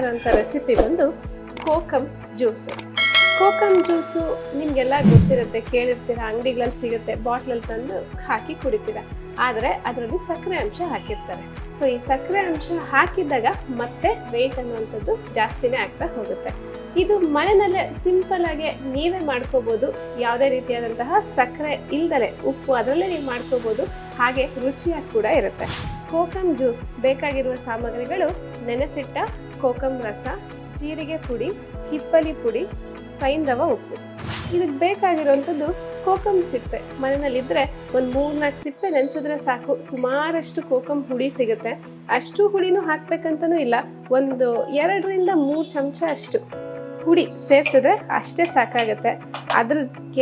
ಇರೋಂಥ ರೆಸಿಪಿ ಬಂದು kokum juice kokum juice ನಿಮಗೆಲ್ಲ ಗೊತ್ತಿರುತ್ತೆ, ಕೇಳಿರ್ತೀರ, ಅಂಗಡಿಗಳಲ್ಲಿ ಸಿಗುತ್ತೆ, ಬಾಟ್ಲಲ್ಲಿ ತಂದು ಹಾಕಿ ಕುಡಿತೀರ. ಆದರೆ ಅದರಲ್ಲಿ ಸಕ್ಕರೆ ಅಂಶ ಹಾಕಿರ್ತಾರೆ. ಸೊ ಈ ಸಕ್ಕರೆ ಅಂಶ ಹಾಕಿದಾಗ ಮತ್ತೆ ವೆಯ್ಟ್ ಅನ್ನುವಂಥದ್ದು ಜಾಸ್ತಿನೇ ಆಗ್ತಾ ಹೋಗುತ್ತೆ. ಇದು ಮನೆಯಲ್ಲೇ ಸಿಂಪಲ್ ಆಗಿ ನೀವೇ ಮಾಡ್ಕೋಬೋದು. ಯಾವುದೇ ರೀತಿಯಾದಂತಹ ಸಕ್ಕರೆ ಇಲ್ದಲೆ ಉಪ್ಪು ಅದರಲ್ಲೇ ನೀವು ಮಾಡ್ಕೋಬೋದು. ಹಾಗೆ ರುಚಿಯಾಗಿ ಕೂಡ ಇರುತ್ತೆ. ಕೋಕಮ್ ಜ್ಯೂಸ್ ಬೇಕಾಗಿರುವ ಸಾಮಗ್ರಿಗಳು ನೆನೆಸಿಟ್ಟ ಕೋಕಮ್ ರಸ, ಜೀರಿಗೆ ಪುಡಿ, ಹಿಪ್ಪಲಿ ಪುಡಿ, ಸೈಂಧವ ಉಪ್ಪು. ಇದಕ್ಕೆ ಬೇಕಾಗಿರುವಂಥದ್ದು ಕೋಕಮ್ ಸಿಪ್ಪೆ. ಮನೆಯಲ್ಲಿದ್ದರೆ ಒಂದು ಮೂರ್ನಾಲ್ಕು ಸಿಪ್ಪೆ ನೆನೆಸಿದ್ರೆ ಸಾಕು. ಸುಮಾರಷ್ಟು ಕೋಕಮ್ ಹುಳಿ ಸಿಗುತ್ತೆ. ಅಷ್ಟು ಹುಳಿನೂ ಹಾಕ್ಬೇಕಂತನೂ ಇಲ್ಲ. ಒಂದು ಎರಡರಿಂದ ಮೂರು ಚಮಚ ಅಷ್ಟು ಹುಡಿ ಸೇರಿಸಿದ್ರೆ ಅಷ್ಟೇ ಸಾಕಾಗುತ್ತೆ.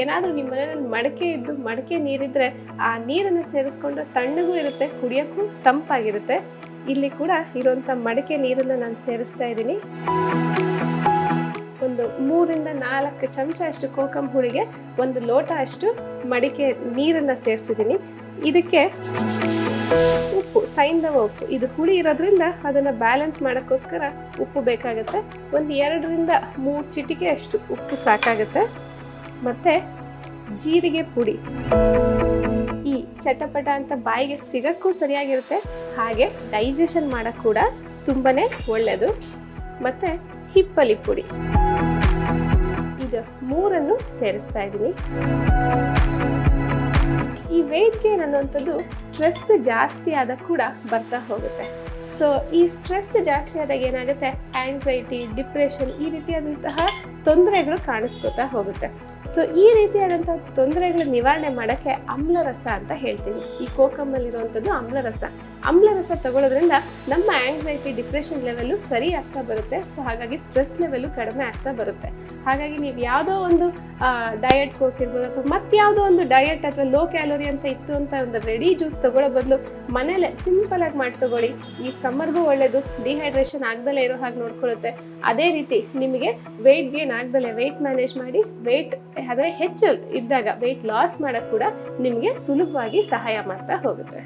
ಏನಾದರೂ ನಿಮ್ಮ ಮನೆಯಲ್ಲಿ ಮಡಕೆ ಇದ್ದು ಮಡಕೆ ನೀರಿದ್ದರೆ ಆ ನೀರನ್ನು ಸೇರಿಸ್ಕೊಂಡ್ರೆ ತಣ್ಣಗೂ ಇರುತ್ತೆ, ಕುಡಿಯೋಕ್ಕೂ ತಂಪಾಗಿರುತ್ತೆ. ಇಲ್ಲಿ ಕೂಡ ಇರುವಂಥ ಮಡಕೆ ನೀರನ್ನು ನಾನು ಸೇರಿಸ್ತಾ ಇದ್ದೀನಿ. ಒಂದು ಮೂರಿಂದ ನಾಲ್ಕು ಚಮಚ ಅಷ್ಟು ಕೋಕಂ ಹುಳಿಗೆ ಒಂದು ಲೋಟ ಅಷ್ಟು ಮಡಿಕೆ ನೀರನ್ನು ಸೇರಿಸಿದ್ದೀನಿ. ಇದಕ್ಕೆ ಉಪ್ಪು, ಸೈಂಧವ ಉಪ್ಪು. ಇದು ಹುಳಿ ಇರೋದ್ರಿಂದ ಅದನ್ನು ಬ್ಯಾಲೆನ್ಸ್ ಮಾಡೋಕ್ಕೋಸ್ಕರ ಉಪ್ಪು ಬೇಕಾಗುತ್ತೆ. ಒಂದು ಎರಡರಿಂದ ಮೂರು ಚಿಟಿಕೆ ಅಷ್ಟು ಉಪ್ಪು ಸಾಕಾಗುತ್ತೆ. ಮತ್ತು ಜೀರಿಗೆ ಪುಡಿ. ಚಟಪಟ ಅಂತ ಬಾಯಿಗೆ ಸಿಗೋಕ್ಕೂ ಸರಿಯಾಗಿರುತ್ತೆ. ಹಾಗೆ ಡೈಜೆಷನ್ ಮಾಡೋಕ್ಕೆ ಕೂಡ ತುಂಬಾ ಒಳ್ಳೆಯದು ಮತ್ತು ಹಿಪ್ಪಲಿ ಪುಡಿ. ಇದು ಮೂರನ್ನು ಸೇರಿಸ್ತಾ ಇದ್ದೀನಿ. ಈ ವೆಯ್ಟ್ ಗೇನ್ ಅನ್ನುವಂಥದ್ದು ಸ್ಟ್ರೆಸ್ ಜಾಸ್ತಿ ಆದಾಗ ಕೂಡ ಬರ್ತಾ ಹೋಗುತ್ತೆ. ಸೊ ಈ ಸ್ಟ್ರೆಸ್ ಜಾಸ್ತಿ ಆದಾಗ ಏನಾಗುತ್ತೆ? ಆಂಗ್ಸೈಟಿ ಡಿಪ್ರೆಷನ್ ಈ ರೀತಿಯಾದಂತಹ ತೊಂದರೆಗಳು ಕಾಣಿಸ್ಕೊತಾ ಹೋಗುತ್ತೆ. ಸೊ ಈ ರೀತಿಯಾದಂಥ ತೊಂದರೆಗಳ ನಿವಾರಣೆ ಮಾಡೋಕ್ಕೆ ಆಮ್ಲರಸ ಅಂತ ಹೇಳ್ತೀವಿ ಈ ಕೋಕಮ್ಮಲ್ಲಿರುವಂಥದ್ದು ಆಮ್ಲರಸ ಆಮ್ಲರಸ ತಗೊಳ್ಳೋದ್ರಿಂದ ನಮ್ಮ ಆಂಗ್ಸೈಟಿ ಡಿಪ್ರೆಷನ್ ಲೆವೆಲ್ಲು ಸರಿ ಆಗ್ತಾ ಬರುತ್ತೆ. ಸೊ ಹಾಗಾಗಿ ಸ್ಟ್ರೆಸ್ ಲೆವೆಲ್ಲು ಕಡಿಮೆ ಆಗ್ತಾ ಬರುತ್ತೆ. ಹಾಗಾಗಿ ನೀವು ಯಾವುದೋ ಒಂದು ಡಯಟ್ ಕೋಕ್ ಇರ್ಬೋದು ಅಥವಾ ಮತ್ತಾವುದೋ ಒಂದು ಡಯಟ್ ಅಥವಾ ಲೋ ಕ್ಯಾಲೋರಿ ಅಂತ ಇತ್ತು ಅಂತ ಒಂದು ರೆಡಿ ಜ್ಯೂಸ್ ತಗೊಳ್ಳೋ ಬದಲು ಮನೇಲೆ ಸಿಂಪಲ್ ಆಗಿ ಮಾಡಿ ತಗೊಳ್ಳಿ. ಈ ಸಮ್ಮರ್ಗೂ ಒಳ್ಳೆಯದು ಡಿಹೈಡ್ರೇಷನ್ ಆಗ್ದಲೇ ಇರೋ ಹಾಗೆ ನೋಡ್ಕೊಳ್ಳುತ್ತೆ. ಅದೇ ರೀತಿ ನಿಮಗೆ ವೆಯ್ಟ್ ಗೇನ್ ಆಗ್ದಲೇ ವೆಯ್ಟ್ ಮ್ಯಾನೇಜ್ ಮಾಡಿ ವೆಯ್ಟ್ ಆದರೆ ಹೆಚ್ಚು ಇದ್ದಾಗ ವೆಯ್ಟ್ ಲಾಸ್ ಮಾಡೋಕ್ಕೆ ಕೂಡ ನಿಮಗೆ ಸುಲಭವಾಗಿ ಸಹಾಯ ಮಾಡ್ತಾ ಹೋಗುತ್ತೆ.